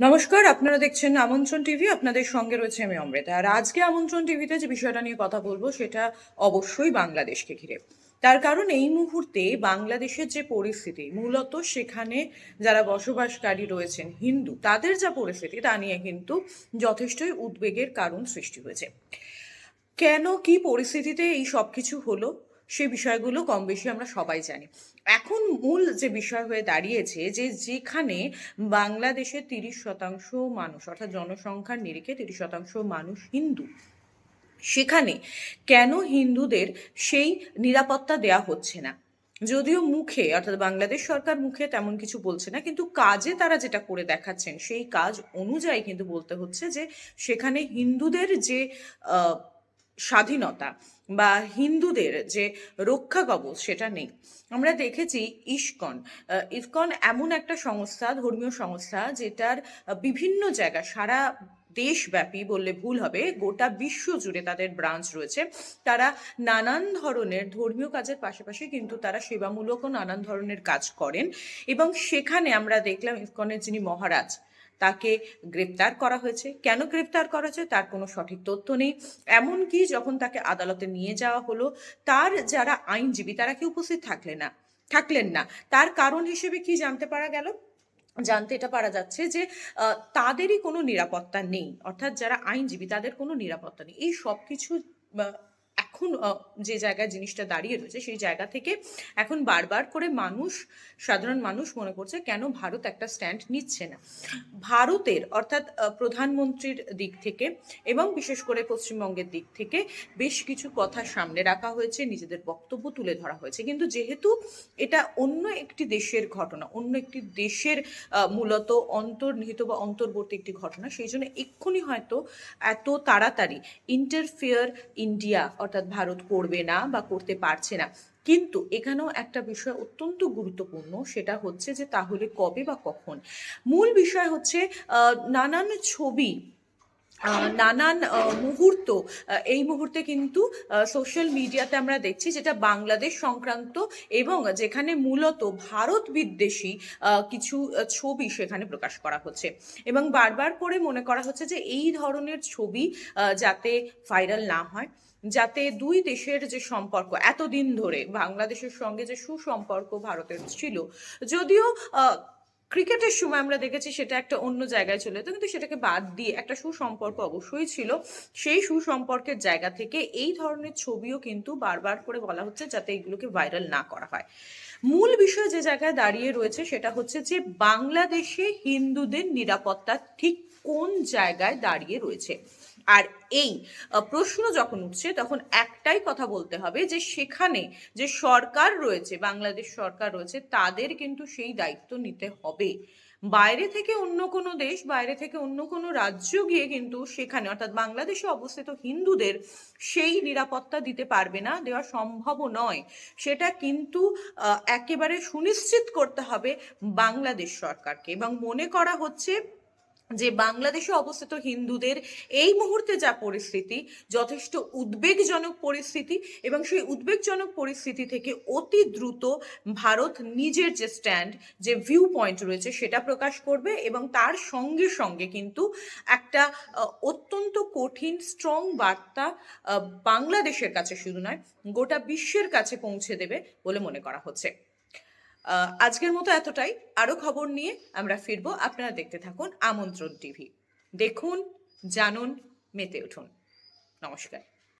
নমস্কার, আপনারা দেখছেন আমন্ত্রণ টিভি, আপনাদের সঙ্গে রয়েছে আমি অমৃতা। আর আজকে আমন্ত্রণ টিভিতে যে বিষয়টা নিয়ে কথা বলব, সেটা অবশ্যই বাংলাদেশকে ঘিরে। তার কারণ এই মুহূর্তে বাংলাদেশের যে পরিস্থিতি, মূলত সেখানে যারা বসবাসকারী রয়েছেন হিন্দু, তাদের যা পরিস্থিতি, তা নিয়ে কিন্তু যথেষ্টই উদ্বেগের কারণ সৃষ্টি হয়েছে। কেন, কি পরিস্থিতিতে এই সব কিছু হলো? সে বিষয়গুলো কম বেশি আমরা সবাই জানি। এখন মূল যে বিষয় হয়ে দাঁড়িয়েছে যে যেখানে বাংলাদেশের তিরিশ শতাংশ মানুষ, অর্থাৎ জনসংখ্যার নিরিখে তিরিশ শতাংশ মানুষ হিন্দু, সেখানে কেন হিন্দুদের সেই নিরাপত্তা দেয়া হচ্ছে না? যদিও মুখে, অর্থাৎ বাংলাদেশ সরকার মুখে তেমন কিছু বলছে না, কিন্তু কাজে তারা যেটা করে দেখাচ্ছেন, সেই কাজ অনুযায়ী কিন্তু বলতে হচ্ছে যে সেখানে হিন্দুদের যে স্বাধীনতা বা হিন্দুদের যে রক্ষা কবচ সেটা নেই। আমরা দেখেছি ইস্কন। ইস্কন এমন একটা সংস্থা, ধর্মীয় সংস্থা, যেটার বিভিন্ন জায়গা সারা দেশব্যাপী বললে ভুল হবে, গোটা বিশ্ব জুড়ে তাদের ব্রাঞ্চ রয়েছে। তারা নানান ধরনের ধর্মীয় কাজের পাশাপাশি কিন্তু তারা সেবামূলকও নানান ধরনের কাজ করেন। এবং সেখানে আমরা দেখলাম ইস্কনের যিনি মহারাজ তাকে গ্রেপ্তার করা হয়েছে। কেন গ্রেপ্তার করা হয়েছে তার কোনো সঠিক তথ্য নেই। এমনকি যখন তাকে আদালতে নিয়ে যাওয়া হলো, তার যারা আইনজীবী, তারা কি উপস্থিত থাকলে না, থাকলেন না? তার কারণ হিসেবে কি জানতে পারা গেল? জানতে এটা পারা যাচ্ছে যে তাদেরই কোনো নিরাপত্তা নেই। অর্থাৎ যারা আইনজীবী, তাদের কোনো নিরাপত্তা নেই। এই সব কিছু এখন যে জায়গায় জিনিসটা দাঁড়িয়ে রয়েছে সেই জায়গা থেকে এখন বারবার করে মানুষ, সাধারণ মানুষ মনে করছে কেন ভারত একটা স্ট্যান্ড নিচ্ছে না। ভারতের অর্থাৎ প্রধানমন্ত্রীর দিক থেকে এবং বিশেষ করে পশ্চিমবঙ্গের দিক থেকে বেশ কিছু কথা সামনে রাখা হয়েছে, নিজেদের বক্তব্য তুলে ধরা হয়েছে। কিন্তু যেহেতু এটা অন্য একটি দেশের ঘটনা, অন্য একটি দেশের মূলত অন্তর্নিহিত বা অন্তর্বর্তী একটি ঘটনা, সেই জন্য এক্ষুনি হয়তো এত তাড়াতাড়ি ইন্টারফেয়ার ইন্ডিয়া অর্থাৎ ভারত করবে না বা করতে পারছে না। কিন্তু এখানেও একটা বিষয় অত্যন্ত গুরুত্বপূর্ণ, সেটা হচ্ছে যে তাহলে কবে বা কখন? মূল বিষয় হচ্ছে নানান ছবি নানান মুহূর্ত এই মুহূর্তে কিন্তু সোশ্যাল মিডিয়াতে আমরা দেখছি যেটা বাংলাদেশ সংক্রান্ত এবং যেখানে মূলত ভারত বিদ্বেষী কিছু ছবি সেখানে প্রকাশ করা হচ্ছে। এবং বারবার করে মনে করা হচ্ছে যে এই ধরনের ছবি যাতে ভাইরাল না হয়, যাতে দুই দেশের যে সম্পর্ক, এতদিন ধরে বাংলাদেশের সঙ্গে যে সুসম্পর্ক ভারতের ছিল, যদিও ক্রিকেটের সময় আমরা দেখেছি সেটা একটা অন্য জায়গায় চলে যেত, কিন্তু সেটাকে বাদ দিয়ে একটা সুসম্পর্ক অবশ্যই ছিল। সেই সুসম্পর্কের জায়গা থেকে এই ধরনের ছবিও কিন্তু বারবার করে বলা হচ্ছে যাতে এগুলোকে ভাইরাল না করা হয়। মূল বিষয় যে জায়গায় দাঁড়িয়ে রয়েছে সেটা হচ্ছে যে বাংলাদেশে হিন্দুদের নিরাপত্তা ঠিক কোন জায়গায় দাঁড়িয়ে রয়েছে? আর এই প্রশ্ন যখন উঠছে তখন একটাই কথা বলতে হবে যে সেখানে যে সরকার রয়েছে, বাংলাদেশ সরকার রয়েছে, তাদের কিন্তু সেই দায়িত্ব নিতে হবে। বাইরে থেকে অন্য কোনো দেশ, বাইরে থেকে অন্য কোনো রাজ্য গিয়ে কিন্তু সেখানে, অর্থাৎ বাংলাদেশে অবস্থিত হিন্দুদের সেই নিরাপত্তা দিতে পারবে না, দেওয়া সম্ভবও নয়। সেটা কিন্তু একেবারে সুনিশ্চিত করতে হবে বাংলাদেশ সরকারকে এবং মনে করা হচ্ছে যে বাংলাদেশে অবস্থিত হিন্দুদের এই মুহূর্তে যা পরিস্থিতি, যথেষ্ট উদ্বেগজনক পরিস্থিতি এবং সেই উদ্বেগজনক পরিস্থিতি থেকে অতি দ্রুত ভারত নিজের যে স্ট্যান্ড যে ভিউ পয়েন্ট রয়েছে সেটা প্রকাশ করবে এবং তার সঙ্গে সঙ্গে কিন্তু একটা অত্যন্ত কঠিন স্ট্রং বার্তা বাংলাদেশের কাছে শুধু নয়, গোটা বিশ্বের কাছে পৌঁছে দেবে বলে মনে করা হচ্ছে। আজকের মতো এতটাই। আরও খবর নিয়ে আমরা ফিরবো। আপনারা দেখতে থাকুন আমন্ত্রণ টিভি। দেখুন, জানুন, মেতে উঠুন। নমস্কার।